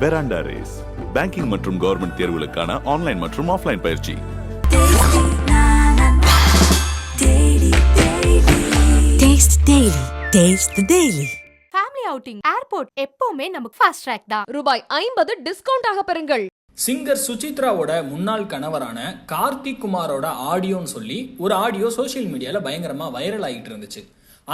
பெராண்டா Race banking மற்றும் government தேர்வுகளுக்கான online மற்றும் ஆஃப்லைன் பயிற்சி. ஃபேமிலி அவுட்டிங் ஏர்போர்ட் எப்பவுமே நமக்கு ஃபாஸ்ட் ட்ராக் தான். ரூபாய் ஐம்பது டிஸ்கவுண்ட் ஆக பெறுங்கள். சிங்கர் சுசித்ராவோட முன்னாள் கணவரான கார்த்திக் குமாரோட ஆடியோன்னு சொல்லி ஒரு ஆடியோ சோஷியல் மீடியால பயங்கரமா வைரல் ஆகிட்டு இருந்துச்சு.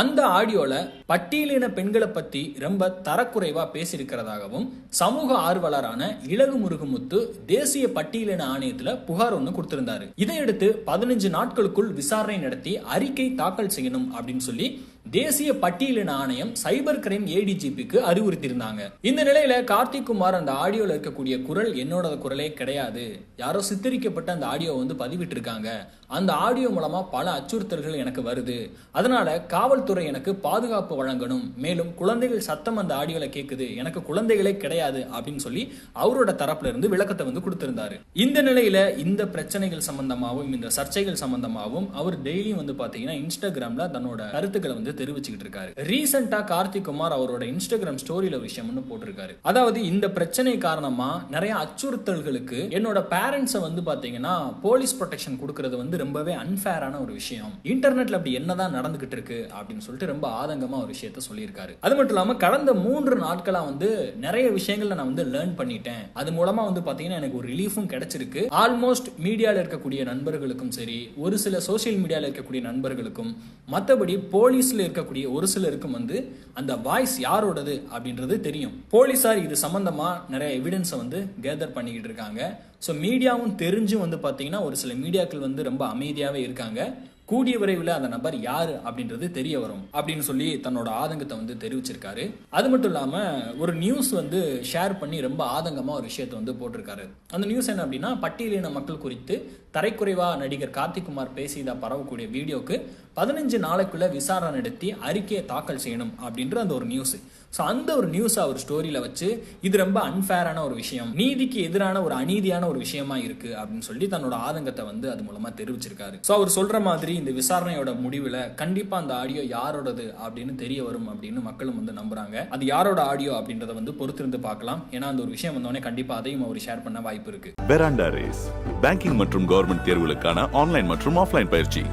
அந்த ஆடியோல பட்டியலின பெண்களை பத்தி ரொம்ப தரக்குறைவா பேசியிருக்கிறதாகவும் சமூக ஆர்வலரான இலகு முருகமுத்து தேசிய பட்டியலின ஆணையத்துல புகார் ஒன்று கொடுத்திருந்தாரு. இதையடுத்து பதினஞ்சு நாட்களுக்குள் விசாரணை நடத்தி அறிக்கை தாக்கல் செய்யணும் அப்படின்னு சொல்லி தேசிய பட்டியலின ஆணையம் சைபர் கிரைம் ஏடிஜிபிக்கு அறிவுறுத்தியிருந்தாங்க. இந்த நிலையில கார்த்திக் குமார் அந்த ஆடியோல இருக்கக்கூடிய குரல் என்னோட குரலே கிடையாது. யாரோ சித்தரிக்கப்பட்ட அந்த ஆடியோ வந்து பதிவிட்டு இருக்காங்க அந்த ஆடியோ மூலமா பல அச்சுறுத்தல்கள் எனக்கு வருது. அதனால காவல்துறை எனக்கு பாதுகாப்பு வழங்கணும். மேலும் குழந்தைகள் சத்தம் அந்த ஆடியோல கேக்குது. எனக்கு குழந்தைகளே கிடையாது அப்படின்னு சொல்லி அவரோட தரப்புல இருந்து விளக்கத்தை வந்து கொடுத்திருந்தாரு. இந்த நிலையில இந்த பிரச்சனைகள் சம்பந்தமாகவும் இந்த சர்ச்சைகள் சம்பந்தமாகவும் அவர் டெய்லியும் வந்து பாத்தீங்கன்னா இன்ஸ்டாகிராம்ல தன்னோட கருத்துக்களை வந்து தெரிவிச்சுக்கிட்டு இருக்காரு. ரீசெண்டா கார்த்திக் குமார் அவரோட இன்ஸ்டாகிராம் ஸ்டோரியில ஒரு விஷயம் ஒன்று போட்டிருக்காரு. அதாவது இந்த பிரச்சனை காரணமா நிறைய அச்சுறுத்தல்களுக்கு என்னோட பேரண்ட்ஸை வந்து பாத்தீங்கன்னா போலீஸ் ப்ரொடெக்ஷன் கொடுக்கறது வந்து ரொம்பவே அன்பேரான ஒரு விஷயம். இன்டர்நெட்ல அப்படி என்னதான் நடந்துகிட்டு இருக்கு அப்படின்னு சொல்லிட்டு ரொம்ப ஆதங்கமா ஒரு விஷயத்த சொல்லியிருக்காரு. அது மட்டும் இல்லாம கடந்த மூன்று நாட்களா வந்து நிறைய விஷயங்களை நான் வந்து லேர்ன் பண்ணிட்டேன். அது மூலமா வந்து பாத்தீங்கன்னா எனக்கு ஒரு ரிலீஃபும் கிடைச்சிருக்கு. ஆல்மோஸ்ட் மீடியால இருக்கக்கூடிய நண்பர்களுக்கும் சரி ஒரு சில சோசியல் மீடியால இருக்கக்கூடிய நண்பர்களுக்கும் மற்றபடி போலீஸ்ல இருக்கக்கூடிய ஒரு சிலருக்கும் வந்து அந்த வாய்ஸ் யாரோடது அப்படின்றது தெரியும். போலீஸார் இது சம்பந்தமா நிறைய எவிடன்ஸை வந்து கேதர் பண்ணிக்கிட்டு இருக்காங்க. ஸோ மீடியாவும் தெரிஞ்சும் வந்து பார்த்தீங்கன்னா ஒரு சில மீடியாக்கள் வந்து ரொம்ப அமைதியாகவே இருக்காங்க. கூடிய விரைவில் அந்த நபர் யார் அப்படின்றது தெரிய வரும் அப்படின்னு சொல்லி தன்னோட ஆதங்கத்தை வந்து தெரிவிச்சிருக்காரு. அது மட்டும் இல்லாமல் ஒரு நியூஸ் வந்து ஷேர் பண்ணி ரொம்ப ஆதங்கமாக ஒரு விஷயத்தை வந்து போட்டிருக்காரு. அந்த நியூஸ் என்ன அப்படின்னா பட்டியலின மக்கள் குறித்து தரைக்குறைவாக நடிகர் கார்த்திக்குமார் பேசியதாக பரவக்கூடிய வீடியோக்கு பதினஞ்சு நாளைக்குள்ளே விசாரணை நடத்தி அறிக்கையை தாக்கல் செய்யணும் அப்படின்ற அந்த ஒரு நியூஸ் ஸோ அந்த ஒரு நியூஸ் அவர் ஸ்டோரியில் வச்சு இது ரொம்ப அன்ஃபேரான ஒரு விஷயம். நீதிக்கு எதிரான ஒரு அநீதியான ஒரு விஷயமா இருக்கு அப்படின்னு சொல்லி தன்னோட ஆதங்கத்தை வந்து அது மூலமா தெரிவிச்சிருக்காரு. ஸோ அவர் சொல்ற மாதிரி இந்த விசாரணையோட முடிவில் கண்டிப்பா அந்த ஆடியோ யாரோடது அப்படின்னு தெரிய வரும் அப்படின்னு மக்களும் வந்து நம்புறாங்க. அது யாரோட ஆடியோ அப்படின்றத வந்து பொறுத்திருந்து பார்க்கலாம். ஏன்னா அந்த ஒரு விஷயம் வந்தோடனே கண்டிப்பா அதையும் அவர் ஷேர் பண்ண வாய்ப்பு இருக்கு. பெராண்டா ரேஸ் பேங்கிங் மற்றும் கவர்மெண்ட் தேர்வுகளுக்கான ஆன்லைன் மற்றும் ஆஃப்லைன் பயிற்சி.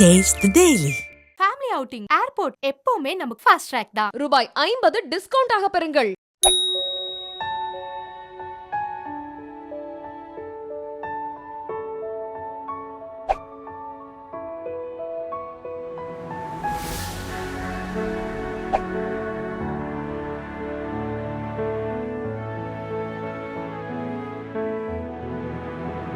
Taste Taste family outing airport எப்பவுமே நமக்கு ஃபாஸ்ட் ட்ராக் தான். ரூபாய் ஐம்பது டிஸ்கவுண்ட் ஆக பெறுங்கள்.